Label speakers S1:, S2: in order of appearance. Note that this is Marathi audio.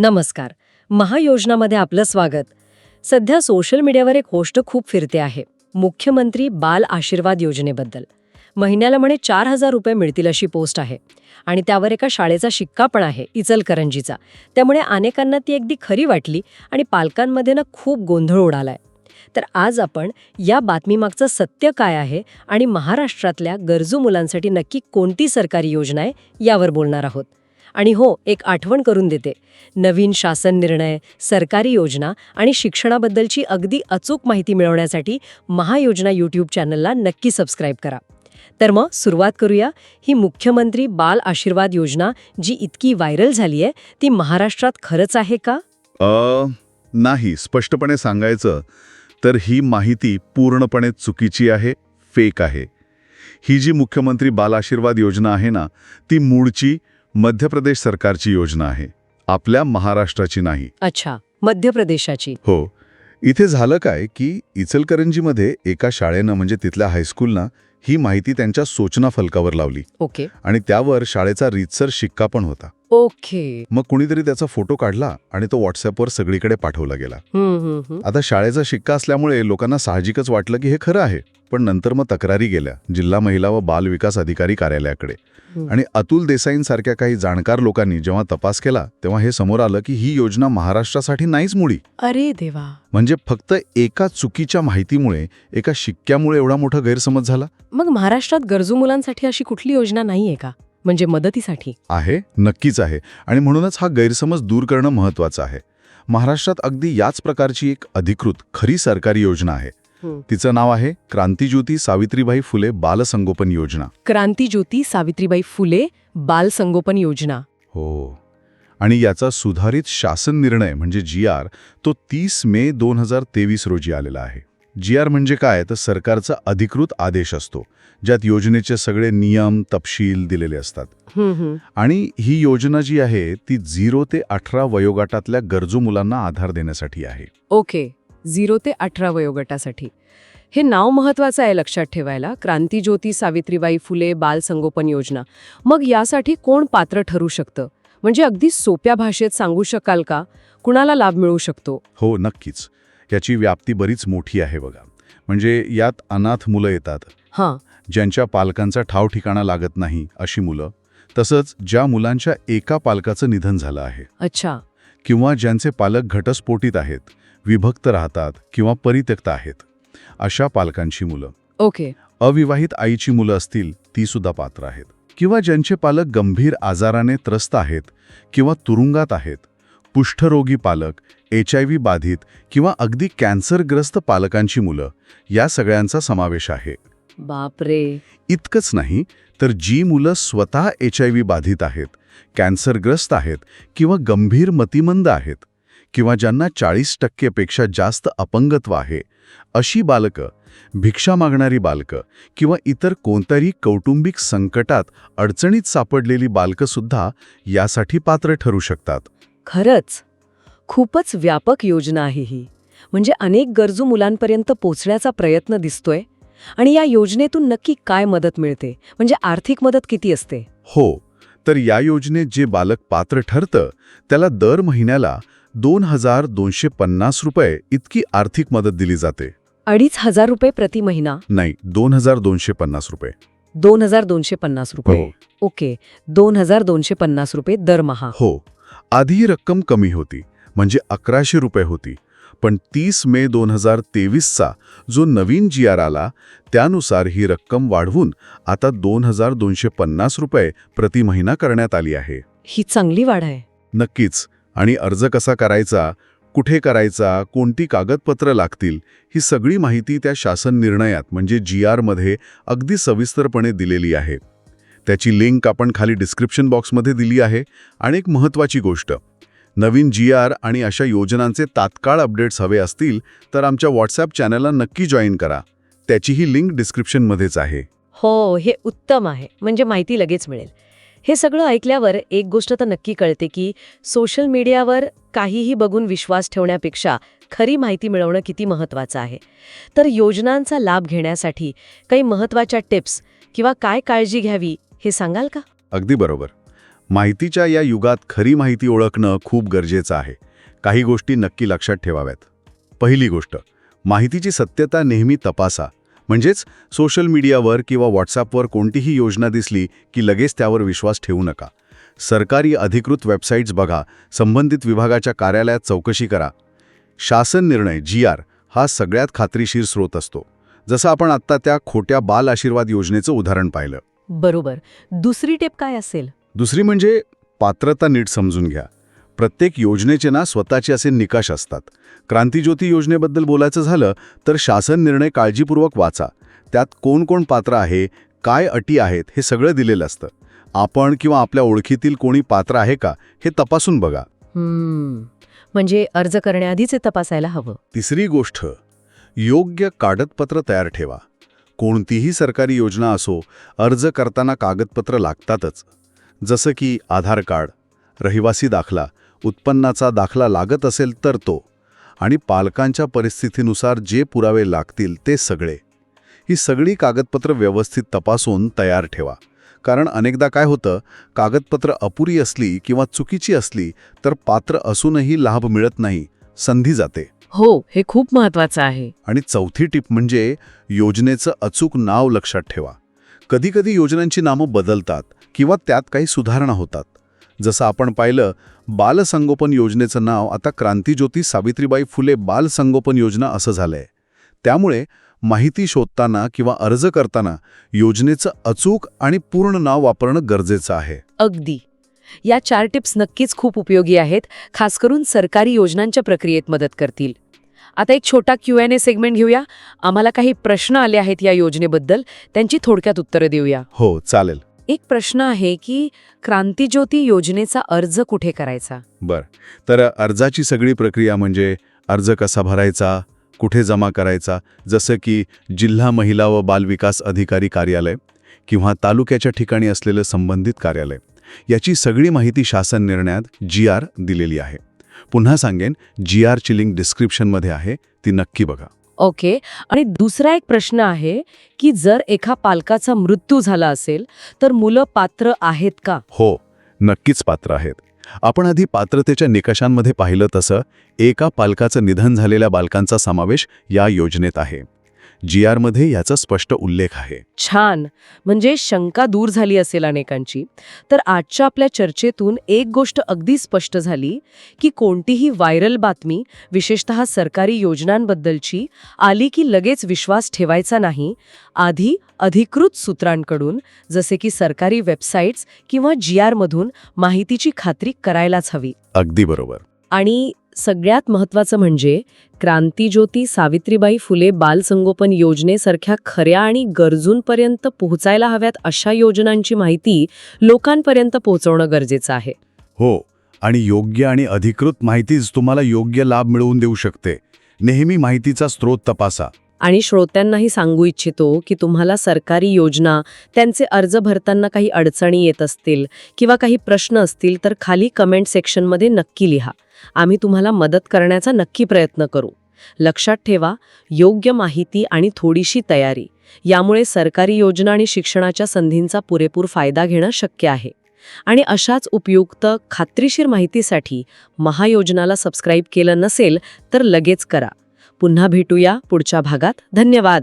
S1: नमस्कार. महायोजनामध्ये आपलं स्वागत. सध्या सोशल मीडियावर एक गोष्ट खूप फिरते आहे. मुख्यमंत्री बाल आशीर्वाद योजनेबद्दल. महिन्याला म्हणे चार हजार रुपये मिळतील अशी पोस्ट आहे. आणि त्यावर एका शाळेचा शिक्का पण आहे इचलकरंजीचा. त्यामुळे अनेकांना ती अगदी खरी वाटली आणि पालकांमध्ये ना खूप गोंधळ उडालाय. तर आज आपण या बातमीमागचं सत्य काय आहे आणि महाराष्ट्रातल्या गरजू मुलांसाठी नक्की कोणती सरकारी योजना आहे यावर बोलणार आहोत. आणि हो एक आठवण करून देते. नवीन शासन निर्णय सरकारी योजना आणि शिक्षणाबद्दलची अगदी अचूक माहिती मिळवण्यासाठी महायोजना यूट्यूब चॅनलला नक्की सबस्क्राईब करा. तर मग सुरुवात करूया. ही मुख्यमंत्री बाल आशीर्वाद योजना जी इतकी व्हायरल झाली आहे ती महाराष्ट्रात खरंच आहे का?
S2: नाही. स्पष्टपणे सांगायचं तर ही माहिती पूर्णपणे चुकीची आहे फेक आहे. ही जी मुख्यमंत्री बाल आशीर्वाद योजना आहे ना ती मूळची मध्य प्रदेश सरकारची योजना आहे. आपल्या महाराष्ट्राची नाही.
S1: अच्छा मध्य प्रदेशाची.
S2: हो. इथे झालं काय की इचलकरंजीमध्ये एका शाळेनं म्हणजे तिथल्या हायस्कूलनं ही माहिती त्यांच्या सूचना फलकावर लावली.
S1: ओके.
S2: आणि त्यावर शाळेचा रीतसर शिक्का पण होता.
S1: ओके.
S2: मग कुणीतरी त्याचा फोटो काढला आणि तो व्हॉट्सअपवर सगळीकडे पाठवला गेला. आता शाळेचा शिक्का असल्यामुळे लोकांना साहजिकच वाटलं की हे खरं आहे. पण नंतर मग तक्रारी गेल्या जिल्हा महिला व बाल विकास अधिकारी कार्यालयाकडे. आणि अतुल देसाईंसारख्या काही जाणकार लोकांनी जेव्हा तपास केला तेव्हा हे समोर आलं की ही योजना महाराष्ट्रासाठी नाहीच मुळी.
S1: अरे देवा.
S2: म्हणजे फक्त एका चुकीच्या माहितीमुळे एका शिक्क्यामुळे एवढा मोठा गैरसमज झाला?
S1: मग महाराष्ट्रात गरजू मुलांसाठी अशी कुठली योजना नाहीये का? म्हणजे मदतीसाठी.
S2: आहे नक्कीच आहे. आणि म्हणूनच हा गैरसमज दूर करणं महत्वाचं आहे. महाराष्ट्रात अगदी याच प्रकारची एक अधिकृत खरी सरकारी योजना आहे. तिचं नाव आहे क्रांतिज्योती सावित्रीबाई फुले बालसंगोपन योजना.
S1: क्रांतिज्योती सावित्रीबाई फुले बाल संगोपन योजना.
S2: हो. आणि याचा सुधारित शासन निर्णय म्हणजे जी आर तो तीस मे दोन हजार तेवीस रोजी आलेला आहे. जी आर म्हणजे काय? तर सरकारचा अधिकृत आदेश असतो ज्यात योजनेचे सगळे नियम तपशील दिलेले असतात. आणि ही योजना जी आहे ती झिरो ते अठरा वयोगटातल्या गरजू मुलांना आधार देण्यासाठी आहे.
S1: ओके झिरो ते अठरा वयोगटासाठी. हे नाव महत्वाचं आहे लक्षात ठेवायला. क्रांतिज्योती सावित्रीबाई फुले बाल संगोपन योजना. मग यासाठी कोण पात्र ठरू शकतं? म्हणजे अगदी सोप्या भाषेत सांगू शकाल का? कुणाला लाभ मिळू शकतो?
S2: हो नक्कीच. याची व्याप्ती बरीच मोठी आहे बघा. म्हणजे यात अनाथ मुलं येतात.
S1: हां.
S2: ज्यांच्या पालकांचा ठाव ठिकाणा लागत नाही अशी मुलं. तसंच ज्या मुलांच्या एका पालकाचं निधन झालं आहे.
S1: अच्छा.
S2: किंवा ज्यांचे पालक घटस्फोटित आहेत विभक्त राहतात किंवा परित्यक्त आहेत अशा पालकांची मुलं.
S1: ओके.
S2: अविवाहित आईची मुलं असतील ती सुद्धा पात्र आहेत. किंवा ज्यांचे पालक गंभीर आजाराने त्रस्त आहेत किंवा तुरुंगात आहेत कुष्ठरोगी पालक एच आय व्ही बाधित किंवा अगदी कॅन्सरग्रस्त पालकांची मुलं या सगळ्यांचा समावेश आहे.
S1: बापरे!
S2: इतकंच नाही तर जी मुलं स्वतः एच आय व्ही बाधित आहेत कॅन्सरग्रस्त आहेत किंवा गंभीर मतिमंद आहेत किंवा ज्यांना चाळीस टक्केपेक्षा जास्त अपंगत्व आहे अशी बालकं भिक्षा मागणारी बालकं किंवा इतर कोणतरी कौटुंबिक संकटात अडचणीत सापडलेली बालकंसुद्धा यासाठी पात्र ठरू शकतात.
S1: खरंच. खूपच व्यापक योजना आहे ही. म्हणजे अनेक गरजू मुलांपर्यंत पोचण्याचा प्रयत्न दिसतोय आणि या योजनेतून नक्की काय मदत मिळते? म्हणजे आर्थिक मदत किती असते?
S2: हो तर या योजनेत जे बालक पात्र ठरतं त्याला दर महिन्याला दोन हजार दोनशे पन्नास रुपये इतकी आर्थिक मदत दिली जाते.
S1: अडीच हजार रुपये प्रति महिना?
S2: नाही दोन हजार दोनशे पन्नास रुपये.
S1: दोन हजार दोनशे पन्नास रुपये. ओके दोन हजार दोनशे पन्नास रुपये दरमहा.
S2: हो. आधी ही रक्कम कमी होती म्हणजे अकराशे रुपये होती. पण तीस मे दोन हजार तेवीसचा जो नवीन जी आर आला त्यानुसार ही रक्कम वाढवून आता दोन हजार दोनशे पन्नास रुपये प्रति महिना करण्यात आली आहे.
S1: ही चांगली वाढ आहे.
S2: नक्कीच. आणि अर्ज कसा करायचा कुठे करायचा कोणती कागदपत्र लागतील ही सगळी माहिती त्या शासन निर्णयात म्हणजे जी आरमध्ये अगदी सविस्तरपणे दिलेली आहे. त्याची लिंक आपण खाली डिस्क्रिप्शन बॉक्समध्ये दिली आहे. आणि एक महत्त्वाची गोष्ट नवीन जी आर आणि अशा योजनांचे तात्काळ अपडेट्स हवे असतील तर आमच्या व्हॉट्सॲप चॅनलला नक्की जॉईन करा. त्याचीही लिंक डिस्क्रिप्शनमध्येच आहे.
S1: हो हे उत्तम आहे. म्हणजे माहिती लगेच मिळेल. हे सगळं ऐकल्यावर एक गोष्ट तर नक्की कळते की सोशल मीडियावर काहीही बघून विश्वास ठेवण्यापेक्षा खरी माहिती मिळवणं किती महत्त्वाचं आहे. तर योजनांचा लाभ घेण्यासाठी काही महत्त्वाच्या टिप्स किंवा काय काळजी घ्यावी हे सांगाल का?
S2: अगदी बरोबर. माहितीच्या या युगात खरी माहिती ओळखणं खूप गरजेचं आहे. काही गोष्टी नक्की लक्षात ठेवाव्यात. पहिली गोष्ट माहितीची सत्यता नेहमी तपासा. म्हणजेच सोशल मीडियावर किंवा व्हॉट्सॲपवर कोणतीही योजना दिसली की लगेच त्यावर विश्वास ठेवू नका. सरकारी अधिकृत वेबसाईट्स बघा संबंधित विभागाच्या कार्यालयात चौकशी करा. शासन निर्णय जी आर हा सगळ्यात खात्रीशीर स्रोत असतो. जसं आपण आत्ता त्या खोट्या बाल आशीर्वाद योजनेचं उदाहरण पाहिलं.
S1: बरोबर. दुसरी टेप काय असेल?
S2: दुसरी म्हणजे पात्रता नीट समजून घ्या. प्रत्येक योजनेचे ना स्वतःचे असे निकष असतात. क्रांतिज्योती योजनेबद्दल बोलायचं झालं तर शासन निर्णय काळजीपूर्वक वाचा. त्यात कोण कोण पात्र आहे काय अटी आहेत हे सगळं दिलेलं असतं. आपण किंवा आपल्या ओळखीतील कोणी पात्र आहे का हे तपासून बघा.
S1: म्हणजे अर्ज करण्याआधीच हे तपासायला हवं.
S2: तिसरी गोष्ट योग्य कागदपत्र तयार ठेवा. कोणतीही सरकारी योजना असो अर्ज करताना कागदपत्र लागतातच. जसं की आधार कार्ड रहिवासी दाखला उत्पन्नाचा दाखला लागत असेल तर तो आणि पालकांच्या परिस्थितीनुसार जे पुरावे लागतील ते सगळे. ही सगळी कागदपत्र व्यवस्थित तपासून तयार ठेवा. कारण अनेकदा काय होतं कागदपत्र अपुरी असली किंवा चुकीची असली तर पात्र असूनही लाभ मिळत नाही संधी जाते.
S1: हो हे खूप महत्वाचं आहे.
S2: आणि चौथी टिप म्हणजे योजनेचं अचूक नाव लक्षात ठेवा. कधीकधी योजनांची नावं बदलतात किंवा त्यात काही सुधारणा होतात. जसं आपण पाहिलं बालसंगोपन योजनेचं नाव आता क्रांतिज्योती सावित्रीबाई फुले बालसंगोपन योजना असं झालंय. त्यामुळे माहिती शोधताना किंवा अर्ज करताना योजनेचं अचूक आणि पूर्ण नाव वापरणं गरजेचं आहे.
S1: अगदी. या चार टिप्स नक्कीच खूप उपयोगी आहेत खास करून सरकारी योजनांच्या प्रक्रियेत मदत करतील. आता एक छोटा क्यू एन ए सेगमेंट घेऊया. आम्हाला काही प्रश्न आले आहेत या योजनेबद्दल त्यांची थोडक्यात उत्तरं देऊया.
S2: हो चालेल.
S1: एक प्रश्न आहे की क्रांतिज्योती योजनेचा अर्ज कुठे करायचा?
S2: बर. तर अर्जाची सगळी प्रक्रिया म्हणजे अर्ज कसा भरायचा कुठे जमा करायचा जसं की जिल्हा महिला व बालविकास अधिकारी कार्यालय किंवा तालुक्याच्या ठिकाणी असलेलं संबंधित कार्यालय. याची सगळी माहिती शासन निर्णयात जी आर दिलेली आहे. पुन्हा सांगेन जी आरची लिंक डिस्क्रिप्शनमध्ये आहे ती नक्की बघा.
S1: ओके आणि दुसरा एक प्रश्न आहे की जर एका पालकाचा मृत्यू झाला असेल तर मुलं पात्र आहेत का?
S2: हो नक्कीच पात्र आहेत. आपण आधी पात्रतेच्या निकषांमध्ये पाहिलं तसं एका पालकाचं निधन झालेल्या बालकांचा समावेश या योजनेत आहे. जी आरमध्ये याचा स्पष्ट उल्लेख आहे.
S1: छान. म्हणजे शंका दूर झाली असेल अनेकांची. तर आजच्या आपल्या चर्चेतून एक गोष्ट अगदी स्पष्ट झाली की कोणतीही व्हायरल बातमी विशेषतः सरकारी योजनांबद्दलची आली की लगेच विश्वास ठेवायचा नाही आधी अधिकृत सूत्रांकडून जसे की सरकारी वेबसाईट्स किंवा जी आरमधून माहितीची खात्री करायलाच हवी.
S2: अगदी बरोबर.
S1: आणि सगळ्यात महत्त्वाचं म्हणजे क्रांतीज्योती सावित्रीबाई फुले बालसंगोपन योजनेसारख्या खऱ्या आणि गरजूंपर्यंत पोहोचायला हव्यात अशा योजनांची माहिती लोकांपर्यंत पोहोचवणं गरजेचं आहे.
S2: हो आणि योग्य आणि अधिकृत माहितीच तुम्हाला योग्य लाभ मिळवून देऊ शकते. नेहमी माहितीचा स्रोत तपासा.
S1: आणि श्रोत्यांनाही सांगू इच्छितो की तुम्हाला सरकारी योजना त्यांचे अर्ज भरताना काही अडचणी येत असतील किंवा काही प्रश्न असतील तर खाली कमेंट सेक्शनमध्ये नक्की लिहा. आम्ही तुम्हाला मदत करण्याचा नक्की प्रयत्न करू. लक्षात ठेवा योग्य माहिती आणि थोडीशी तयारी. यामुळे सरकारी योजना आणि शिक्षणाच्या संधींचा पुरेपूर फायदा घेणं शक्य आहे. आणि अशाच उपयुक्त खात्रीशीर माहितीसाठी महायोजनाला सबस्क्राईब केलं नसेल तर लगेच करा. पुन्हा भेटूया पुढच्या भागात. धन्यवाद.